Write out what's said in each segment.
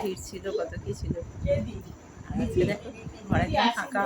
ভিড় ছিল কত কি ছিল। আজকে দেখো ঘরে ফাঁকা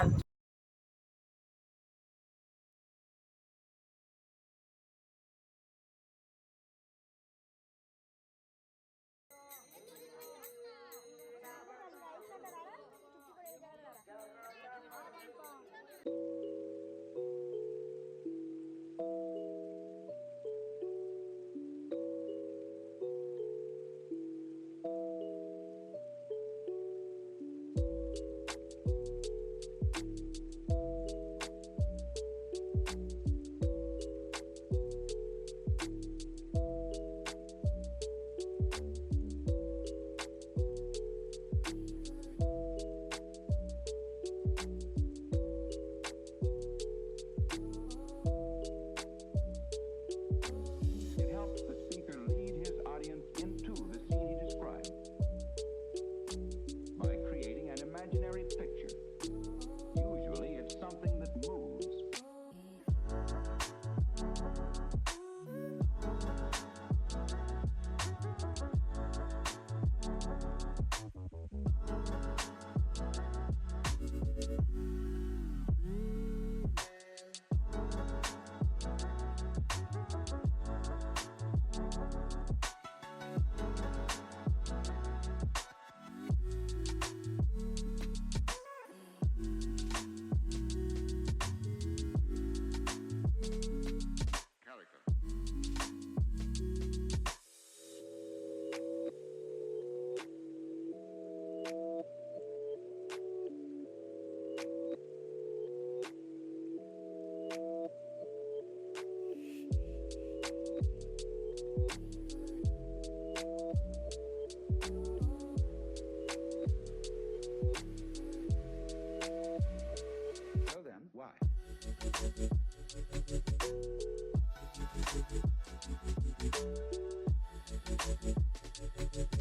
Thank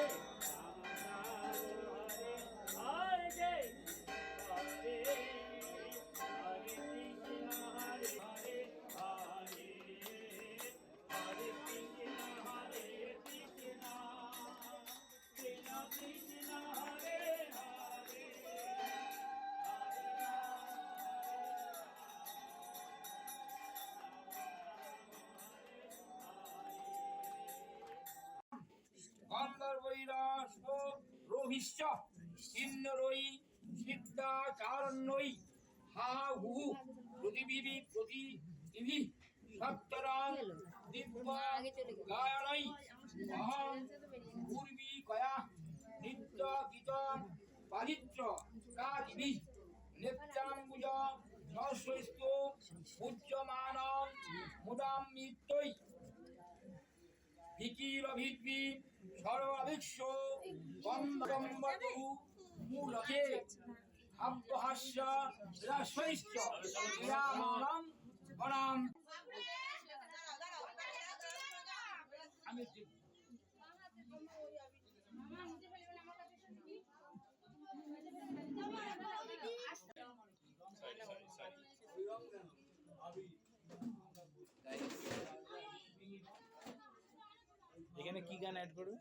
Hey! রোহিশ্চ কিন্নরৈ সিদ্ধাচারণ্যৈ হা হু পৃথিবী প্রতিবি সত্তরাং দিব্য গায়নৈ অহং পূর্বী কয়া নিত্য গীতম পারিত্র কাদিবি নিত্যাম্বুজ সহস্রস্তু পূজ্যমানং মুদাম ভিকিরভিদ্বি সর্বাভিক্ষ বন্দম্বতু মূলকে হাব্যহাস্য রাশৈশ্চ ক্রিয়ামাণম বনাম। আমি এখানে কি গান অ্যাড করবে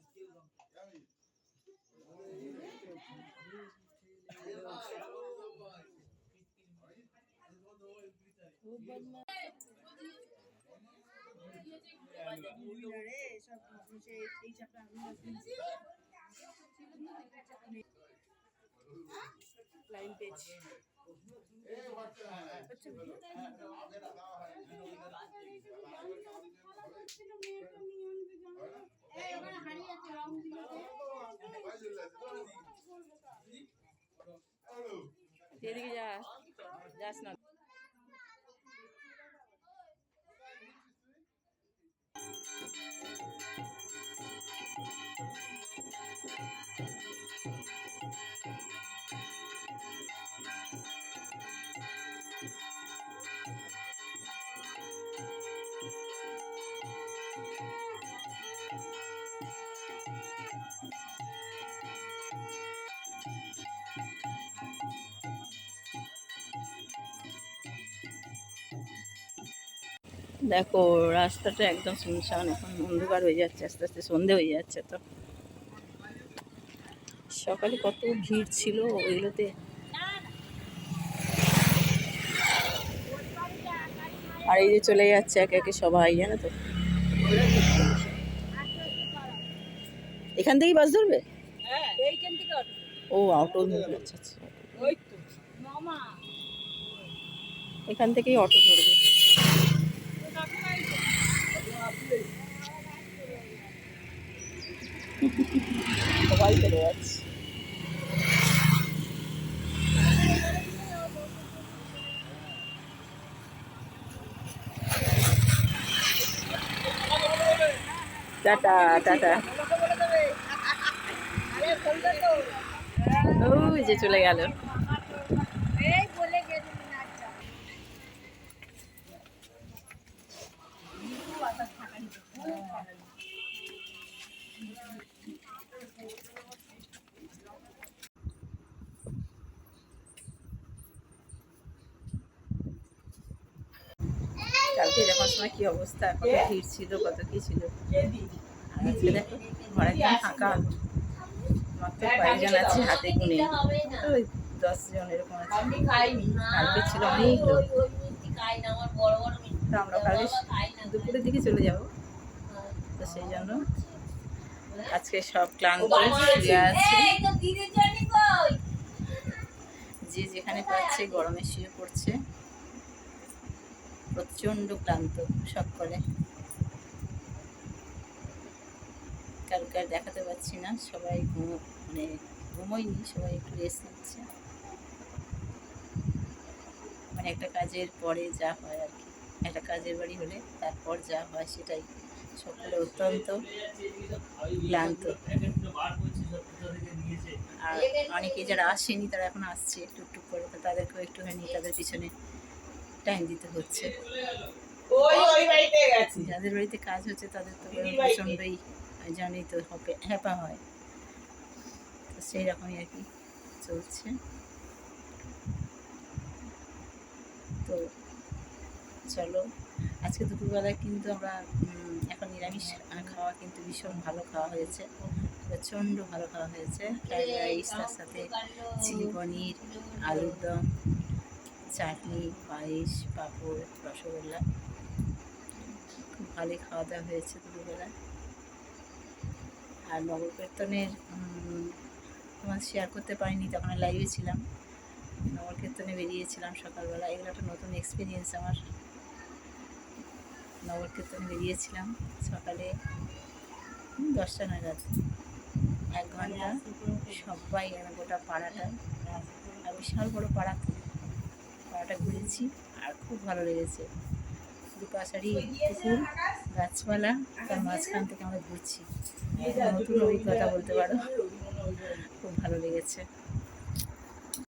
লাইন পেজ এদিকে যা যাস না। দেখো রাস্তাটা একদম শুনশান এখন অন্ধকার হয়ে যাচ্ছে আস্তে আস্তে সন্ধে হয়ে যাচ্ছে তো। সকালে কত ভিড় ছিল ওইগুলোতে। আর এই যে চলে যাচ্ছে একে একে সবাই জানো তো। এখান থেকেই বাস ধরবে? ও অটো ধরবে আচ্ছা আচ্ছা। এখান থেকেই অটো ধরবে। সবাই চলে যাচ্ছে টাটা টাটা ওই যে চলে গেল কালকে যখন সময় কি অবস্থা কত ভিড় ছিল কত কি ছিল। আজকে দেখো ঘরে ফাঁকা। মাত্র কয়েকজন আছে হাতে গুনে। ওই দশ জন এরকম আছে। কালকে ছিল অনেক লোক। তো আমরা কালকে দুপুরের দিকে চলে যাব। তো সেই জন্য আজকে সব ক্লান্ত শুয়ে আছে। যে যেখানে পাচ্ছে গরমে শুয়ে পড়ছে। প্রচণ্ড ক্লান্ত সকলে কালকে আর দেখাতে পারছি না, সবাই মানে ঘুমোয়নি, সবাই একটু রেস্ট নিচ্ছে। মানে একটা কাজের পরে যা হয় আর কি। একটা কাজের বাড়ি হলে তারপর যা হয় সেটাই। সকলে অত্যন্ত ক্লান্ত। আর অনেকে যারা আসেনি তারা এখন আসছে একটু একটু করে, তাদেরকেও একটুখানি, তাদের পিছনে টাইম দিতে হচ্ছে। যাদের বাড়িতে কাজ হচ্ছে তাদের তো প্রচণ্ডই জানি তো হবে হ্যাপা হয়। তো সেই রকমই আর কি চলছে। তো চলো আজকে দুপুরবেলায় কিন্তু আমরা এখন নিরামিষ খাওয়া কিন্তু ভীষণ ভালো খাওয়া হয়েছে। প্রচণ্ড ভালো খাওয়া হয়েছে। ফ্রাইড রাইস তার সাথে চিলি পনির আলুর দম। চাটনি, পায়েস, পাঁপড়, রসগোল্লা। খুব ভালোই খাওয়া দাওয়া হয়েছে দুপুরবেলা। আর নগর কীর্তনের তোমার শেয়ার করতে পারিনি তখন লাইভে ছিলাম। নগর কীর্তনে বেরিয়েছিলাম সকালবেলা, এগুলো একটা নতুন এক্সপিরিয়েন্স আমার। নগর কীর্তনে বেরিয়েছিলাম সকালে দশটা নাগাদ। এক ঘণ্টা সবাই মানে গোটা পাড়াটা। বিশাল বড় পাড়া। পাড়াটা ঘুরেছি আর খুব ভালো লেগেছে। দুপাশারি পুকুর, গাছপালা, তার মাঝখান থেকে আমরা ঘুরছি। নতুন অভিজ্ঞতা বলতে পারো। খুব ভালো লেগেছে।